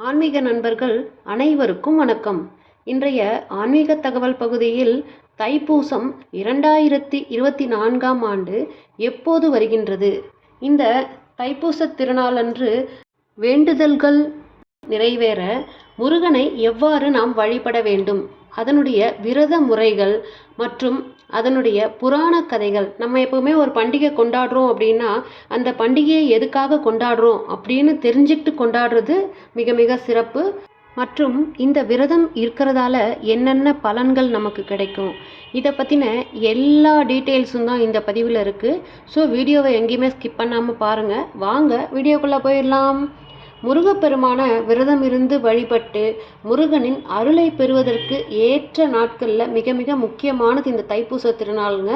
ஆன்மீக நண்பர்கள் அனைவருக்கும் வணக்கம். இன்றைய ஆன்மீக தகவல் பகுதியில் தைப்பூசம் இரண்டாயிரத்தி இருபத்தி நான்காம் ஆண்டு எப்போது வருகின்றது? இந்த தைப்பூச திருநாளன்று வேண்டுதல்கள் நிறைவேற முருகனை எவ்வாறு நாம் வழிபட வேண்டும்? அதனுடைய விரத முறைகள் மற்றும் அதனுடைய புராண கதைகள். நம்ம எப்பவுமே ஒரு பண்டிகை கொண்டாடுறோம் அப்படின்னா அந்த பண்டிகையை எதுக்காக கொண்டாடுறோம் அப்படின்னு தெரிஞ்சுக்கிட்டு கொண்டாடுறது மிக மிக சிறப்பு. மற்றும் இந்த விரதம் இருக்கிறதால என்னென்ன பலன்கள் நமக்கு கிடைக்கும்? இதை பற்றின எல்லா டீட்டெயில்ஸும் தான் இந்த பதிவில் இருக்குது ஸோ வீடியோவை எங்கேயுமே ஸ்கிப் பண்ணாமல் பாருங்கள் வாங்க வீடியோக்குள்ளே போயிடலாம். முருகப்பெருமான விரதமிருந்து வழிபட்டு முருகனின் அருளை பெறுவதற்கு ஏற்ற நாட்களில் மிக மிக முக்கியமானது இந்த தைப்பூச திருநாளுங்க.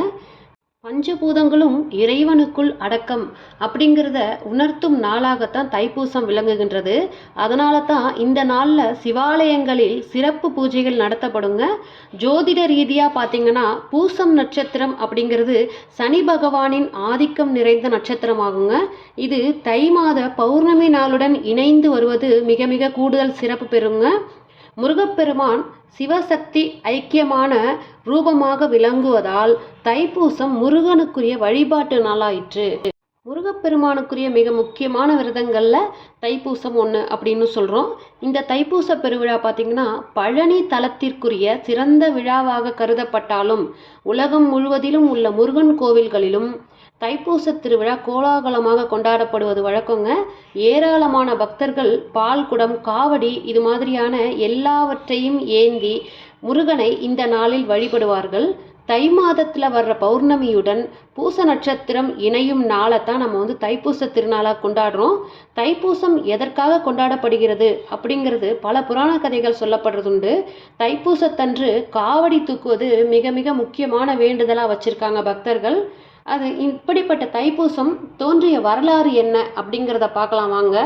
பஞ்சபூதங்களும் இறைவனுக்குள் அடக்கம் அப்படிங்கிறத உணர்த்தும் நாளாகத்தான் தைப்பூசம் விளங்குகின்றது. அதனால தான் இந்த நாளில் சிவாலயங்களில் சிறப்பு பூஜைகள் நடத்தப்படுங்க. ஜோதிட ரீதியாக பார்த்தீங்கன்னா பூசம் நட்சத்திரம் அப்படிங்கிறது சனி பகவானின் ஆதிக்கம் நிறைந்த நட்சத்திரமாகுங்க. இது தை மாத பௌர்ணமி நாளுடன் இணைந்து வருவது மிக மிக கூடுதல் சிறப்பு பெறுங்க. முருகப்பெருமான் சிவசக்தி ஐக்கியமான ரூபமாக விளங்குவதால் தைப்பூசம் முருகனுக்குரிய வழிபாட்டு நாளாயிற்று. முருகப்பெருமானுக்குரிய மிக முக்கியமான விரதங்களில் தைப்பூசம் ஒன்று அப்படின்னு சொல்கிறோம் இந்த தைப்பூச பெருவிழா பார்த்திங்கன்னா பழனி தலத்திற்குரிய சிறந்த விழாவாக கருதப்பட்டாலும் உலகம் முழுவதிலும் உள்ள முருகன் கோவில்களிலும் தைப்பூச திருவிழா கோலாகலமாக கொண்டாடப்படுவது வழக்கங்க. ஏராளமான பக்தர்கள் பால் குடம் காவடி இது மாதிரியான எல்லாவற்றையும் ஏந்தி முருகனை இந்த நாளில் வழிபடுவார்கள். தை மாதத்தில் வர்ற பௌர்ணமியுடன் பூச நட்சத்திரம் இணையும் நாளை தான் நம்ம வந்து தைப்பூச திருநாளாக கொண்டாடுறோம். தைப்பூசம் எதற்காக கொண்டாடப்படுகிறது அப்படிங்கிறது பல புராண கதைகள் சொல்லப்படுறதுண்டு. தைப்பூசத்தன்று காவடி தூக்குவது மிக மிக முக்கியமான வேண்டுதலாக வச்சுருக்காங்க பக்தர்கள். அது இப்படிப்பட்ட தைப்பூசம் தோன்றிய வரலாறு என்ன அப்படிங்கிறத பார்க்கலாம் வாங்க.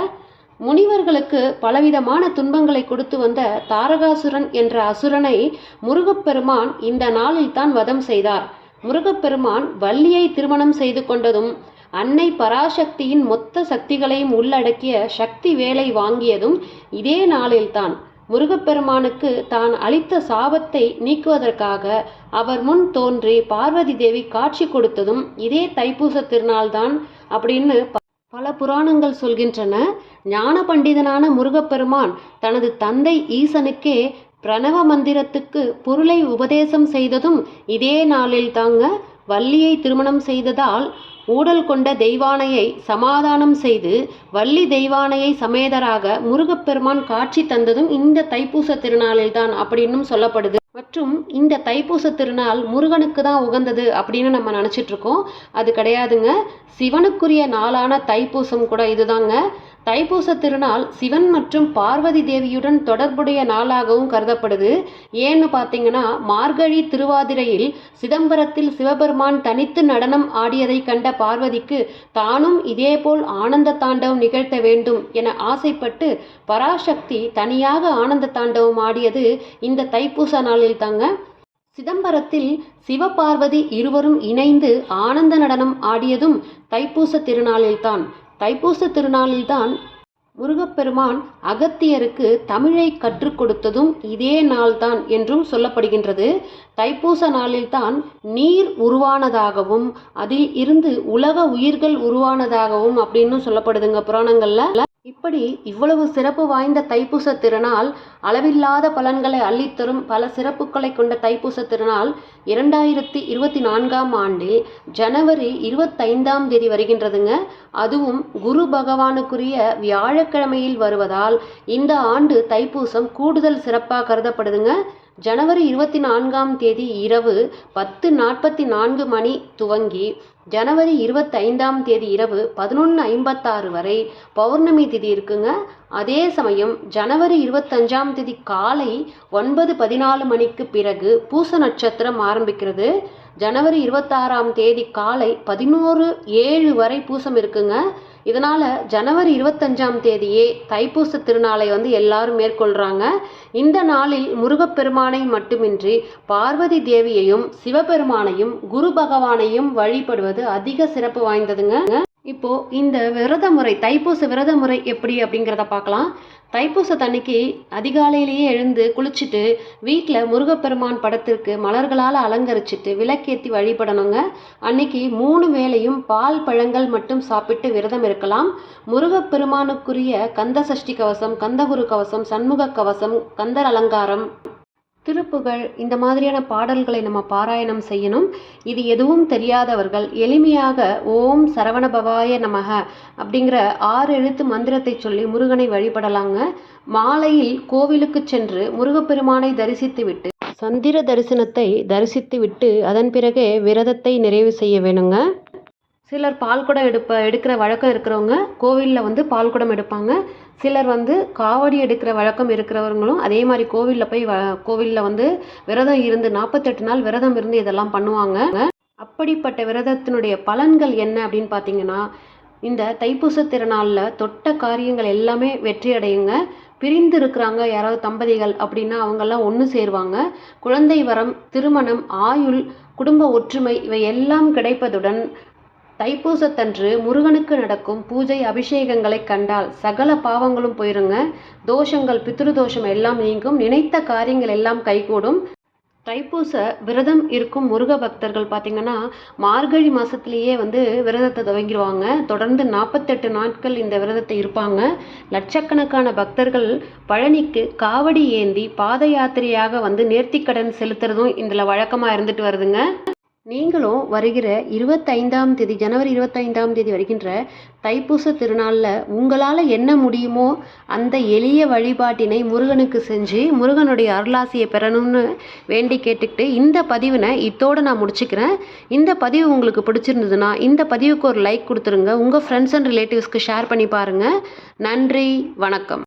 முனிவர்களுக்கு பலவிதமான துன்பங்களை கொடுத்து வந்த தாரகாசுரன் என்ற அசுரனை முருகப்பெருமான் இந்த நாளில் தான் வதம் செய்தார். முருகப்பெருமான் வள்ளியை திருமணம் செய்து கொண்டதும் அன்னை பராசக்தியின் மொத்த சக்திகளையும் உள்ளடக்கிய சக்தி வேலை வாங்கியதும் இதே நாளில்தான் முருகப்பெருமானுக்கு தான் அளித்த சாபத்தை நீக்குவதற்காக அவர் முன் தோன்றி பார்வதி தேவி காட்சி கொடுத்ததும் இதே தைப்பூச திருநாள்தான் அப்படின்னு பல புராணங்கள் சொல்கின்றன. ஞான பண்டிதனான முருகப்பெருமான் தனது தந்தை ஈசனுக்கே பிரணவ மந்திரத்துக்கு பொருளை உபதேசம் செய்ததும் இதே நாளில் தாங்க வள்ளியை திருமணம் செய்ததால் ஊடல் கொண்ட தெய்வானையை சமாதானம் செய்து வள்ளி தெய்வானையை சமேதராக முருகப்பெருமான் காட்சி தந்ததும் இந்த தைப்பூச திருநாளில்தான் அப்படின்னும் சொல்லப்படுது. மற்றும் இந்த தைப்பூச திருநாள் முருகனுக்கு தான் உகந்தது அப்படின்னு நம்ம நினச்சிட்ருக்கோம் அது கிடையாதுங்க. சிவனுக்குரிய நாளான தைப்பூசம் கூட இதுதாங்க. தைப்பூச திருநாள் சிவன் மற்றும் பார்வதி தேவியுடன் தொடர்புடைய நாளாகவும் கருதப்படுது. ஏன்னு பார்த்தீங்கன்னா மார்கழி திருவாதிரையில் சிதம்பரத்தில் சிவபெருமான் தனித்து நடனம் ஆடியதை கண்ட பார்வதிக்கு தானும் இதேபோல் ஆனந்த தாண்டவம் நிகழ்த்த வேண்டும் என ஆசைப்பட்டு பராசக்தி தனியாக ஆனந்த தாண்டவம் ஆடியது இந்த தைப்பூச நாளில் தாங்க. சிதம்பரத்தில் சிவபார்வதி இருவரும் இணைந்து ஆனந்த நடனம் ஆடியதும் தைப்பூச திருநாளில்தான். தைப்பூச திருநாளில்தான் முருகப்பெருமான் அகத்தியருக்கு தமிழை கற்றுக் கொடுத்ததும் இதே நாள்தான் என்றும் சொல்லப்படுகின்றது. தைப்பூச நாளில்தான் நீர் உருவானதாகவும் அதில் இருந்து உலக உயிர்கள் உருவானதாகவும் அப்படின்னு சொல்லப்படுதுங்க புராணங்கள்ல. இப்படி இவ்வளவு சிறப்பு வாய்ந்த தைப்பூச திருநாள் அளவில்லாத பலன்களை அள்ளித்தரும் பல சிறப்புகளை கொண்ட தைப்பூச திருநாள் இரண்டாயிரத்தி இருபத்தி நான்காம் ஆண்டில் ஜனவரி இருபத்தைந்தாம் தேதி வருகின்றதுங்க. அதுவும் குரு பகவானுக்குரிய வியாழக்கிழமையில் வருவதால் இந்த ஆண்டு தைப்பூசம் கூடுதல் சிறப்பாக கருதப்படுதுங்க. ஜனவரி இருபத்தி நான்காம் தேதி இரவு பத்து நாற்பத்தி நான்கு மணி துவங்கி ஜனவரி இருபத்தைந்தாம் தேதி இரவு பதினொன்று ஐம்பத்தாறு வரை பௌர்ணமி திதி இருக்குங்க. அதே சமயம் ஜனவரி இருபத்தஞ்சாம் தேதி காலை ஒன்பது பதினாலு மணிக்கு பிறகு பூச நட்சத்திரம் ஆரம்பிக்கிறது. ஜனவரி இருபத்தாறாம் தேதி காலை பதினோரு ஏழு வரை பூசம் இருக்குங்க. இதனால் ஜனவரி இருபத்தஞ்சாம் தேதியே தைப்பூச திருநாளை வந்து எல்லாரும் மேற்கொள்கிறாங்க இந்த நாளில் முருகப்பெருமானை மட்டுமின்றி பார்வதி தேவியையும் சிவபெருமானையும் குரு பகவானையும் வழிபடுவது அதிக சிறப்பு வாய்ந்ததுங்க. இப்போது இந்த விரத முறை தைப்பூச விரத முறை எப்படி அப்படிங்கிறத பார்க்கலாம். தைப்பூசத்தன்னைக்கு அதிகாலையிலேயே எழுந்து குளிச்சுட்டு வீட்டில் முருகப்பெருமான் படத்திற்கு மலர்களால் அலங்கரிச்சிட்டு விளக்கேற்றி வழிபடணுங்க. அன்னைக்கு மூணு வேளையும் பால் பழங்கள் மட்டும் சாப்பிட்டு விரதம் இருக்கலாம். முருகப்பெருமானுக்குரிய கந்த சஷ்டி கவசம் கந்தகுரு கவசம் சண்முக கவசம் கந்தர் அலங்காரம் திருப்புகழ் இந்த மாதிரியான பாடல்களை நம்ம பாராயணம் செய்யணும். இது எதுவும் தெரியாதவர்கள் எளிமையாக ஓம் சரவணபவாய நமக அப்படிங்கிற ஆறு எழுத்து மந்திரத்தை சொல்லி முருகனை வழிபடலாங்க. மாலையில் கோவிலுக்கு சென்று முருகப்பெருமானை தரிசித்துவிட்டு சந்திர தரிசனத்தை தரிசித்துவிட்டு அதன் பிறகே விரதத்தை நிறைவு செய்ய வேணுங்க. சிலர் பால்குடம் எடுப்ப எடுக்கிற வழக்கம் இருக்கிறவங்க கோவிலில் வந்து பால்குடம் எடுப்பாங்க. சிலர் வந்து காவடி எடுக்கிற வழக்கம் இருக்கிறவங்களும் அதே மாதிரி கோவிலில் போய் வ கோவிலில் வந்து விரதம் இருந்து நாற்பத்தெட்டு நாள் விரதம் இருந்து இதெல்லாம் பண்ணுவாங்க. அப்படிப்பட்ட விரதத்தினுடைய பலன்கள் என்ன அப்படின்னு பார்த்தீங்கன்னா இந்த தைப்பூச திருநாளில் தொட்ட காரியங்கள் எல்லாமே வெற்றி அடையுங்க. பிரிந்து இருக்கிறாங்க யாராவது தம்பதிகள் அப்படின்னா அவங்கெல்லாம் ஒன்று சேருவாங்க. குழந்தை வரம் திருமணம் ஆயுள் குடும்ப ஒற்றுமை இவை எல்லாம் கிடைப்பதுடன் தைப்பூசத்தன்று முருகனுக்கு நடக்கும் பூஜை அபிஷேகங்களை கண்டால் சகல பாவங்களும் போயிருங்க. தோஷங்கள் பித்ருதோஷம் எல்லாம் நீங்கும். நினைத்த காரியங்கள் எல்லாம் கைகூடும். தைப்பூச விரதம் இருக்கும் முருக பக்தர்கள் பார்த்திங்கன்னா மார்கழி மாதத்துலேயே வந்து விரதத்தை துவங்கிடுவாங்க தொடர்ந்து நாற்பத்தெட்டு நாட்கள் இந்த விரதத்தை இருப்பாங்க. லட்சக்கணக்கான பக்தர்கள் பழனிக்கு காவடி ஏந்தி பாத யாத்திரையாக வந்து நேர்த்திக்கடன் செலுத்துறதும் இதில் வழக்கமாக இருந்துட்டு வருதுங்க. நீங்களும் வருகிற இருபத்தைந்தாம் தேதி ஜனவரி இருபத்தைந்தாம் தேதி வருகின்ற தைப்பூச திருநாளில் உங்களால் என்ன முடியுமோ அந்த எளிய வழிபாட்டினை முருகனுக்கு செஞ்சு முருகனுடைய அருளாசியை பெறணும்னு வேண்டி கேட்டுக்கிட்டு இந்த பதிவினை இத்தோடு நான் முடிச்சுக்கிறேன். இந்த பதிவு உங்களுக்கு பிடிச்சிருந்ததுன்னா இந்த பதிவுக்கு ஒரு லைக் கொடுத்துருங்க. உங்கள் ஃப்ரெண்ட்ஸ் அண்ட் ரிலேட்டிவ்ஸ்க்கு ஷேர் பண்ணி பாருங்கள் நன்றி வணக்கம்.